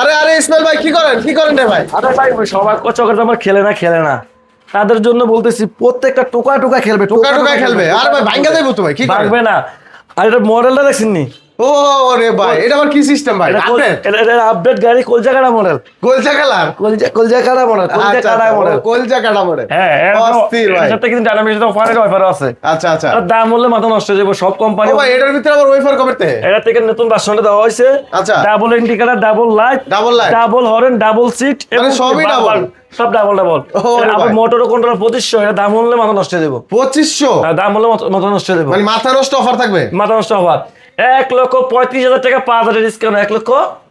আরে আরে ইসমাইল ভাই কি করেন? কি করেন রে ভাই? আরে ভাই ওই সবাই তো আমার খেলে না খেলে না। তাদের জন্য বলতেছি প্রত্যেকটা টোকা টোকা খেলবে টোকা টোকা খেলবে। আরে ভাই ভাঙ্গা দেবো তো ভাই কি করবে না। আর এটা মডেলটা দেখছেন নি ও রে ভাই এটা আবার কি সিস্টেম ভাই? আপডেট এটা আপডেট গাড়ি কলজা কাটা মডেল গোলচা কালার? কলজা কলজা কাটা মডেল কলজা আচ্ছা কাটা মডেল কাটা মডেল হ্যাঁ অস্থির ভাই। কিন্তু ডায়নামিক অফারের অফার আছে। আচ্ছা আচ্ছা। দাম হলে মাথা নষ্ট হয়ে যাবে সব কোম্পানি ভাই এটার ভিতরে আবার ওয়েফার কবে এটা থেকে নতুন ভার্সনটা দেওয়া হয়েছে। আচ্ছা। Double indicator double light Double light। Double horn double seat মানে সবই double? সব ডাবল ডাবল আবার মোটর কন্ট্রোল পঁচিশশো এটা দাম হলে মাথা নষ্ট হয়ে দেবো পঁচিশশো? আর দাম হলে মাথা- নষ্ট হয়ে দেবো মানে মাথা নষ্ট অফার থাকবে? মাথা নষ্ট হওয়ার এক লক্ষ পঁয়ত্রিশ হাজার টাকা পাঁচ হাজার ডিসকাউন্ট এক লক্ষ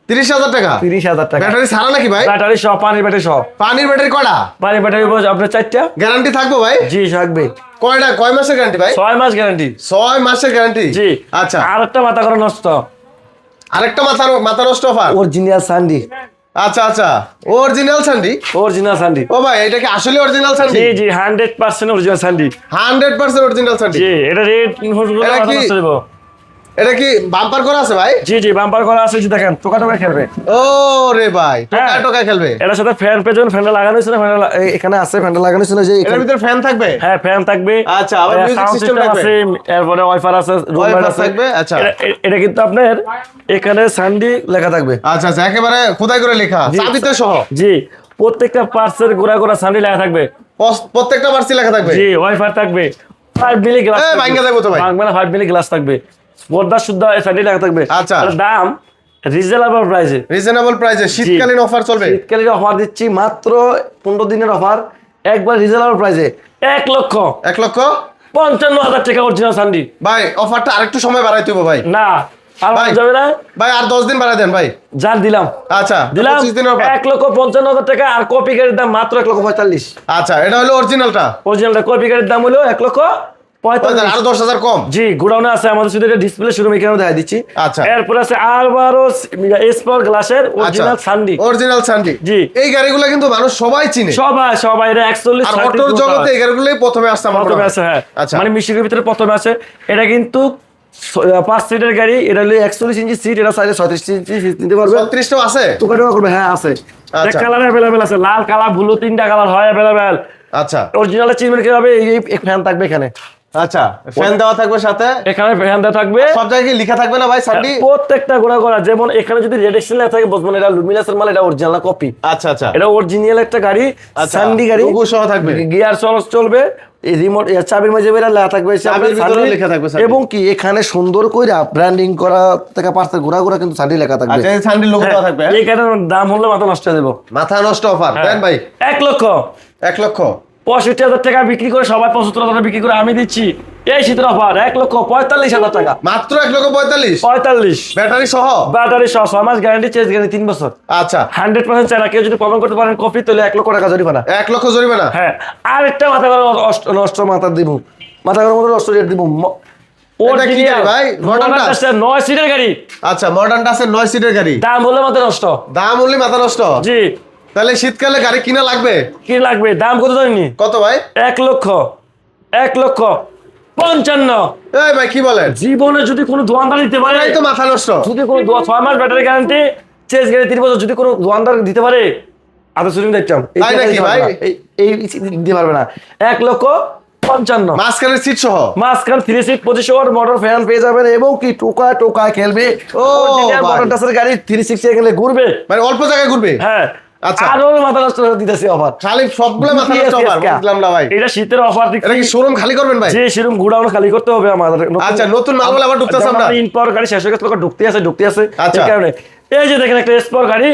তিরিশ হাজার টাকা? তিরিশ হাজার টাকা। ব্যাটারি ছাড়া নাকি ভাই? ব্যাটারি সহ পানির ব্যাটারি সহ। পানির ব্যাটারি কয়টা পানির ব্যাটারি আপনার চারটা। গ্যারান্টি থাকব ভাই? জি থাকবে। কয়টা কয় মাসের গ্যারান্টি ভাই? ছয় মাস গ্যারান্টি। ছয় মাসের গ্যারান্টি? জি। আচ্ছা। আর একটা মাথা করা নষ্ট। আরেকটা মাথা মাথা নষ্ট অফার অরিজিনাল সান্ডি আচ্ছা আচ্ছা। অরিজিনাল সান্ডি অরিজিনাল সান্ডি ও ভাই এটা কি আসলে অরিজিনাল সান্ডি জি জি hundred percent original Sunday hundred percent original Sunday জি এটা রেট এটা কি- এটা কি বাম্পার করা আছে ভাই? জি জি বাম্পার করা আছে যে দেখেন টোকা টোকা খেলবে। ও রে ভাই টোকা হ্যাঁ। টোকা খেলবে। এটার সাথে ফ্যান পেছন ফ্যানটা লাগানো ছিল ফ্যানটা এখানে আছে ফ্যানটা লাগানো ছিল যে ভিতরে ফ্যান থাকবে? হ্যাঁ ফ্যান থাকবে। আচ্ছা, আবার system system থাকবে? আছে এরপরে ওয়াইফার আছে room আছে। থাকবে, আচ্ছা। এটা- কিন্তু আপনার এখানে সান্ডি লেখা থাকবে। আচ্ছা আচ্ছা একেবারে খোদাই করে লেখা। চাবিতে সহ। জি প্রত্যেকটা পার্সের গোড়া গোড়া সান্ডি লেখা থাকবে। প্রত্যেকটা পার্সি লেখা থাকবে? জি ওয়াইফার থাকবে। ফাইভ মিলি গ্লাস এ, ভাঙ্গা দেবো তো ভাই। ভাঙবে না ফাইভ মিলি গ্লাস থাকবে। পর্দা শুদ্ধ সান্ডি লেখা থাকবে। আচ্ছা। দাম রিজনেবল প্রাইসে রিজনেবল প্রাইসে শীতকালীন অফার চলবে? শীতকালীন অফার দিচ্ছি মাত্র পনেরো দিনের অফার একবার রিজনেবল প্রাইসে এক লক্ষ। এক লক্ষ? পঞ্চান্ন হাজার টাকা অরিজিনাল সান্ডি ভাই অফারটা আরেকটু সময় বাড়াইতে হবে ভাই। না আর। যাবে না? ভাই আর দশ দিন বাড়াই দেন ভাই। যান দিলাম। আচ্ছা দিলাম। পঁচিশ দিনের অফার এক লক্ষ পঞ্চান্ন হাজার টাকা আর কপি গাড়ির দাম মাত্র এক লক্ষ পঁয়তাল্লিশ। আচ্ছা এটা হলো অরিজিনালটা অরিজিনালটা কপি গাড়ির দাম হলো এক লক্ষ আরও দশ হাজার কম। জি গোডাউনে আছে আমাদের শুধু এটা ডিসপ্লে শুরু এখানে দেখা দিচ্ছি। আচ্ছা। এরপরে আছে আরবারও এসপার গ্লাসের আচ্ছা। অরিজিনাল সান্ডি অরিজিনাল সান্ডি জি। এই গাড়িগুলো কিন্তু মানুষ সবাই চিনে। সবাই সবাই এটা একচল্লিশ আর অটোর জগতে এই গাড়িগুলোই প্রথমে আসছে আমার প্রথমে আছে হ্যাঁ। আচ্ছা। মানে মিশিকের ভিতরে প্রথমে আছে এটা কিন্তু পাঁচ সিটের গাড়ি এটা হলো একচল্লিশ ইঞ্চি সিট এটা ছত্রিশ ইঞ্চি সিট নিতে পারবে। ছত্রিশটাও আছে? করবে হ্যাঁ আচ্ছা। কালার অ্যাভেলেবেল আছে লাল কালার ব্লু তিনটা কালার হয় অ্যাভেলেবেল আচ্ছা। অরিজিনাল চিনবেন কীভাবে এই ফ্যান থাকবে এখানে? আচ্ছা ফ্যান দেওয়া থাকবে সাথে। এখানে ফ্যান দেওয়া থাকবে। সব জায়গায় লেখা থাকবে না ভাই সান্ডি প্রত্যেকটা গোড়া যেমন এখানে যদি রেডিকশন লেখা থাকে বুঝবেন এটা লুমিনাসের মাল এটা অরিজিনাল কপি আচ্ছা আচ্ছা। এটা অরিজিনাল একটা গাড়ি আচ্ছা, গাড়ি। Logo সহ থাকবে। গিয়ার চলস চলবে রিমোট চাবির মাঝে বেরা লেখা থাকবে লেখা থাকবে এবং কি এখানে সুন্দর কইরা ব্র্যান্ডিং করা থেকে পার্সেল ঘোরা ঘোরা কিন্তু সান্ডি লেখা থাকবে। আচ্ছা লোগো দেওয়া থাকবে হ্যাঁ? কারণে দাম হলে মাথা নষ্ট হয়ে দেবো মাথা নষ্ট অফার দেন ভাই। এক লক্ষ। এক লক্ষ। পঁয়ষট্টি হাজার টাকা বিক্রি করে সবাই পঁচাত্তর হাজার বিক্রি করে আমি দিচ্ছি। এই শীতের অফার এক লক্ষ পঁয়তাল্লিশ হাজার টাকা। মাত্র এক লক্ষ পঁয়তাল্লিশ? পঁয়তাল্লিশ। ব্যাটারি সহ? ব্যাটারি সহ ছয় মাস গ্যারান্টি চেঞ্জ গ্যারান্টি তিন বছর। আচ্ছা। হান্ড্রেড পার্সেন্ট চায় না কেউ যদি প্রমাণ করতে পারেন কপি তাহলে এক লক্ষ টাকা জরিমানা। এক লক্ষ জরিমানা? হ্যাঁ আর একটা মাথা গরম অষ্ট- নষ্ট মাথা দিব। মাথা গরম মতো নষ্ট রেট দিব। নয় সিটের গাড়ি। আচ্ছা মডার্নটা আছে নয় সিটের গাড়ি। দাম হলে মাথা নষ্ট। দাম হলে মাথা নষ্ট? জি। তাহলে শীতকালে গাড়ি কিনা লাগবে? কি লাগবে। দাম কত জানি? কত ভাই? এক লক্ষ। এক লক্ষ পঞ্চান্ন। এই ভাই কি বলেন? জীবনে যদি কোনো দোয়ানদার দিতে পারে তো মাথা নষ্ট। যদি কোনো দোয়া ছয় মাস ব্যাটারি গ্যারান্টি তিন বছর যদি কোনো দোয়ানদার দিতে পারে দেখতাম ভাই? না। এই দিতে পারবে না। এক লক্ষ পঞ্চান্ন। মাঝখানের সিট সহ? মাঝখান থ্রি সিট পঁচিশ ওয়াট মোটর ফ্যান পেয়ে যাবেন এবং কি টোকা টোকা খেলবে। ও, মোটর টাসের গাড়ি থ্রি সিক্সটি গেলে ঘুরবে। মানে অল্প জায়গায় ঘুরবে? হ্যাঁ। আচ্ছা। আরও মাথা নষ্ট দিতেছি অফার খালি সবগুলো মাথা নষ্ট অফার বুঝলাম না ভাই। এটা শীতের অফার এটা কি শোরুম খালি করবেন ভাই? যে সেরকম গুড়াউন খালি করতে হবে আমাদের আচ্ছা, নতুন মালগুলো আবার ঢুকতেছে আমরা। ইন গাড়ি শেষ হয়ে গেছে ঢুকতে আছে ঢুকতে আছে। আচ্ছা। এই কারণে এই যে দেখেন একটা স্পোর গাড়ি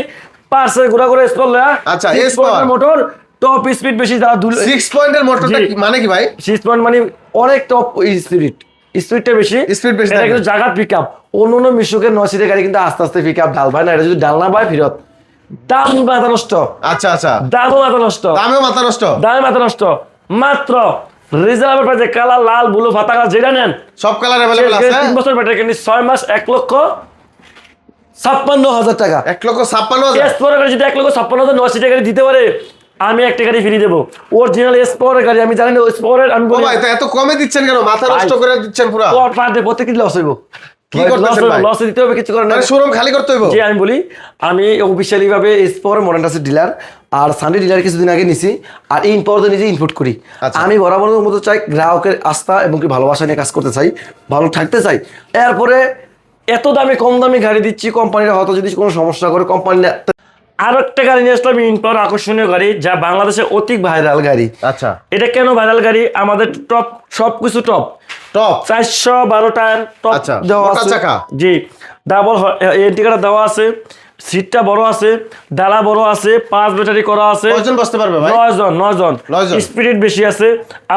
পার্সে ঘোরা করে স্পোর লয়া। আচ্ছা, S-Power। মোটর টপ স্পিড বেশি যারা দুল সিক্স পয়েন্টের মোটরটা মানে কি ভাই? সিক্স পয়েন্ট মানে অনেক টপ স্পিড স্পিডটা বেশি। Speed বেশি এটা কিন্তু জায়গা পিক আপ অন্য অন্য মিশুকের নয় সিটের গাড়ি কিন্তু আস্তে আস্তে পিক আপ ঢাল ভাই। না এটা যদি ডাল না পায় ফিরত। দাম মাথা নষ্ট আচ্ছা আচ্ছা দামও মাথা নষ্ট দামেও মাথা নষ্ট দামে মাথা নষ্ট মাত্র প্রাইসে কালার লাল ব্লু ফাতা কালার যেটা নেন সব কালার অ্যাভেলেবল আছে তিন বছর ব্যাটারি কিনি ছয় মাস এক লক্ষ ছাপ্পান্ন হাজার টাকা এক লক্ষ ছাপ্পান্ন হাজার এস যদি এক লক্ষ ছাপ্পান্ন হাজার সিটের গাড়ি দিতে পারে আমি একটা গাড়ি ফ্রি দেবো অরিজিনাল এস গাড়ি আমি জানি না এস আমি এত কমে দিচ্ছেন কেন মাথা নষ্ট করে দিচ্ছেন পুরো প্রত্যেক দিন লস হইব কি করতেছেন ভাই? লসে দিতে হবে কিছু করার নাই। শোরুম খালি করতে হইব। জি আমি বলি আমি অফিসিয়ালি ভাবে এসপর মডার্ন টাসের ডিলার আর সানডে ডিলার কিছুদিন আগে নিছি আর নিজে ইনপুট করি। আচ্ছা। আমি বরাবর মতো চাই গ্রাহকের আস্থা এবং কি ভালোবাসা নিয়ে কাজ করতে চাই ভালো থাকতে চাই। এরপরে এত দামে কম দামে গাড়ি দিচ্ছি কোম্পানিরা হয়তো যদি কোনো সমস্যা করে কোম্পানি আর একটা গাড়ি নিয়ে আসলাম ইনপাওয়ার আকর্ষণীয় গাড়ি যা বাংলাদেশে অতি ভাইরাল গাড়ি। আচ্ছা। এটা কেন ভাইরাল গাড়ি? আমাদের টপ সবকিছু টপ টপ চারশো বারো টায়ার টপ আচ্ছা, দেওয়া আছে। জি। ডাবল এন্টিকাটা দেওয়া আছে। সিটটা বড় আছে ডালা বড় আছে পাঁচ ব্যাটারি করা আছে। কয়জন বসতে পারবে ভাই? নয় জন নয় জন স্পিড বেশি আছে।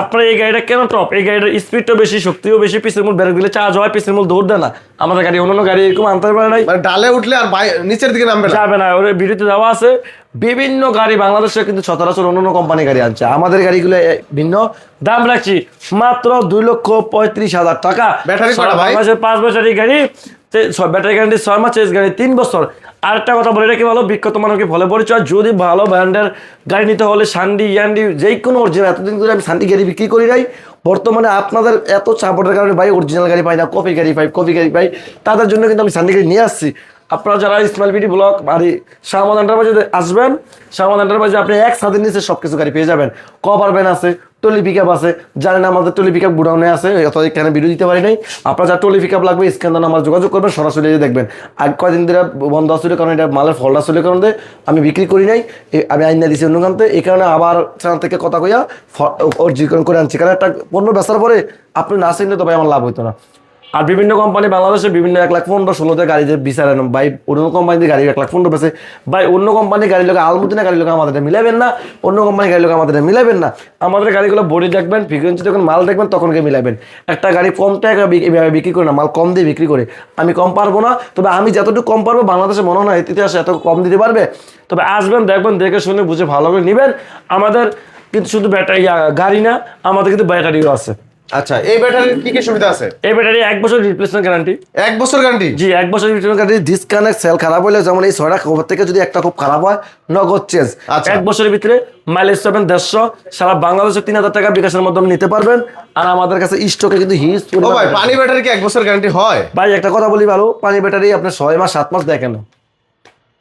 আপনার এই গাড়িটা কেন টপ এই গাড়িটার স্পিডটা বেশি শক্তিও বেশি পিসের মূল ব্রেক দিলে চার্জ হয় পিসের মূল দৌড় দেয় না। আমাদের গাড়ি অন্যান্য গাড়ি এরকম আনতে পারে নাই। মানে ডালে উঠলে আর নিচের দিকে নামবে না? যাবে না ওর ভিডিওতে দেওয়া আছে। বিভিন্ন গাড়ি বাংলাদেশে কিন্তু সচরাচর অন্য কোম্পানি গাড়ি আনছে। আমাদের গাড়িগুলো ভিন্ন। দাম রাখছি মাত্র দুই লক্ষ পঁয়ত্রিশ হাজার টাকা। ব্যাটারি? পাঁচ বছরের গাড়ি। ব্যাটারি গ্যারান্টি ছয় মাস চেস গাড়ি তিন বছর। আরেকটা কথা বলে রাখি ভালো, বিখ্যাত মানুষকে ফলে পরিচয়? যদি ভালো ব্র্যান্ডের গাড়ি নিতে হলে সান্ডি ইয়ান্ডি যে কোনো অরিজিনাল এতদিন ধরে আমি সান্ডি গাড়ি বিক্রি করি নাই। বর্তমানে আপনাদের এত সাপোর্টের কারণে ভাই অরিজিনাল গাড়ি পাই না কপি গাড়ি পাই কপি গাড়ি পাই, তাদের জন্য কিন্তু আমি সান্ডি গাড়ি নিয়ে আসছি। আপনারা যারা ইসমাইল বিডি ব্লক আর শাহমাদ এন্টারপ্রাইজে আসবেন শাহমাদ এন্টারপ্রাইজে আপনি এক ছাদের নিচে সব কিছু গাড়ি পেয়ে যাবেন। কভার ভ্যান আছে টলি পিক আছে। জানেন আমাদের টলি পিক আপ গুডাউনে আছে অত এখানে ভিডিও দিতে পারি নাই। আপনার যা টলি পিক আপ লাগবে, স্ক্যান আমার যোগাযোগ করবেন, সরাসরি দেখবেন। আর কয়দিন ধরে বন্ধ আসলে কারণ এটা মালের ফলটা আসলে কারণ আমি বিক্রি করি নাই আমি আইন দিছি অন্য কান্তে এই কারণে আবার চ্যানেল থেকে কথা কইয়া অর্জিকরণ করে আনছি। কারণ একটা পণ্য বেচার পরে আপনি না চিনলে তবে আমার লাভ হইতো না। আর বিভিন্ন কোম্পানি বাংলাদেশে বিভিন্ন এক লাখ পনেরো ষোলোতে গাড়ি যে বিচারেন ভাই, অন্য কোম্পানিতে গাড়ি এক লাখ পনেরো পেছে ভাই, অন্য কোম্পানির গাড়ি লোক আলমুদিনা গাড়ি লোক আমাদের মিলাবেন না, অন্য কোম্পানির গাড়ি লোক আমাদের মিলাবেন না। আমাদের গাড়িগুলো বডি দেখবেন, ফ্রিকুয়েন্সি যখন মাল দেখবেন, তখন গিয়ে মিলাবেন একটা গাড়ি কম টাকা বিক্রি করে না, মাল কম দিয়ে বিক্রি করে। আমি কম পারব না, তবে আমি যতটুকু কম পারব, বাংলাদেশে মনে হয় ইতিহাসে এত কম দিতে পারবে। তবে আসবেন, দেখবেন, দেখে শুনে বুঝে ভালো করে নেবেন। আমাদের কিন্তু শুধু ব্যাটারি গাড়ি না, আমাদের কিন্তু ব্যাটারিও আছে। আচ্ছা এই ব্যাটারির কি কি সুবিধা আছে? এই ব্যাটারি এক বছর রিপ্লেসমেন্ট গ্যারান্টি এক বছর গ্যারান্টি জি এক বছর রিটার্ন কার্ডে ডিসকানেক্ট সেল খারাপ হলে যেমন এই ছয়টা খবর থেকে যদি একটা খুব খারাপ হয় নগদ চেঞ্জ আচ্ছা। এক বছরের ভিতরে মাইলেজ পাবেন দেড়শো সারা বাংলাদেশে তিন হাজার টাকা বিকাশের মাধ্যমে নিতে পারবেন। আর আমাদের কাছে স্টকে কিন্তু হিউজ ভাই পানি ব্যাটারি কি এক বছর গ্যারান্টি হয়? ভাই একটা কথা বলি ভালো পানি ব্যাটারি আপনার ছয় মাস সাত মাস দেয় কেন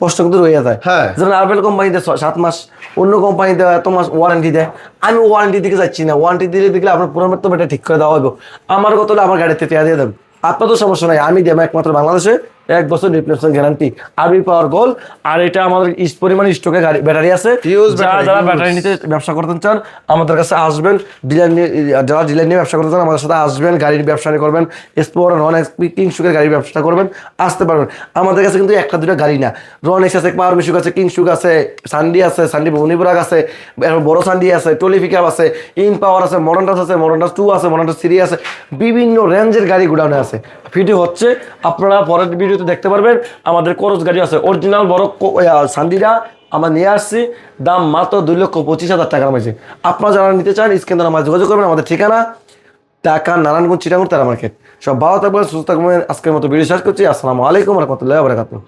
প্রশ্ন কিন্তু রয়ে যায়। হ্যাঁ। যেমন আরবেল কোম্পানিতে সাত মাস অন্য কোম্পানিতে এত মাস ওয়ারেন্টি দেয়। আমি ওয়ারেন্টি দিকে যাচ্ছি না। ওয়ারেন্টি দিলে দেখলে আপনার পুরোনো তো এটা ঠিক করে দেওয়া হবে আমার কত হলে আমার গাড়িতে টেয়া দিয়ে দেবেন আপনার তো সমস্যা নাই। আমি দেবো একমাত্র বাংলাদেশে। এক বছর রিপ্লেসমেন্ট গ্যারান্টি আরবি পাওয়ার গোল আর এটা আমাদের পরিমাণ স্টকে গাড়ি ব্যাটারি আছে। যারা যারা ব্যাটারি নিতে ব্যবসা করতে চান আমাদের কাছে আসবেন। ডিলার নিয়ে যারা ডিলার নিয়ে ব্যবসা করতে চান আমাদের সাথে আসবেন গাড়ির ব্যবসা নিয়ে করবেন স্পোর রন এক্সপি কিংসুকের গাড়ির ব্যবসা করবেন আসতে পারবেন। আমাদের কাছে কিন্তু একটা দুটো গাড়ি না। রন এক্স আছে পাওয়ার মিশুক আছে কিংসুক আছে সান্ডি আছে সান্ডি মণিপুরাগ আছে বড় সান্ডি আছে টলিফিকাপ আছে ইন পাওয়ার আছে মডার্ন টাস আছে মডার্ন টাস টু আছে মডার্ন টাস থ্রি আছে। বিভিন্ন রেঞ্জের গাড়ি গুডাউনে আছে। ভিডিও হচ্ছে আপনারা পরের ভিডিওতে দেখতে পারবেন, আমাদের করজ গাড়ি আছে। অরিজিনাল বড় সান্দিরা, আমরা নিয়ে আসছি। দাম মাত্র দুই লক্ষ পঁচিশ হাজার টাকার মাঝে। আপনারা যারা নিতে চান স্ক্যান আমার যোগাযোগ করবেন, আমাদের ঠিকানা টাকা নারায়ণগঞ্জ চিটাগুড় তারা মার্কেট সব ভালো থাকবেন, সুস্থ থাকবেন। আজকের মতো ভিডিও শেষ করছি। আসসালামু আলাইকুম রহমতুল্লাহ বারাকাতুহ।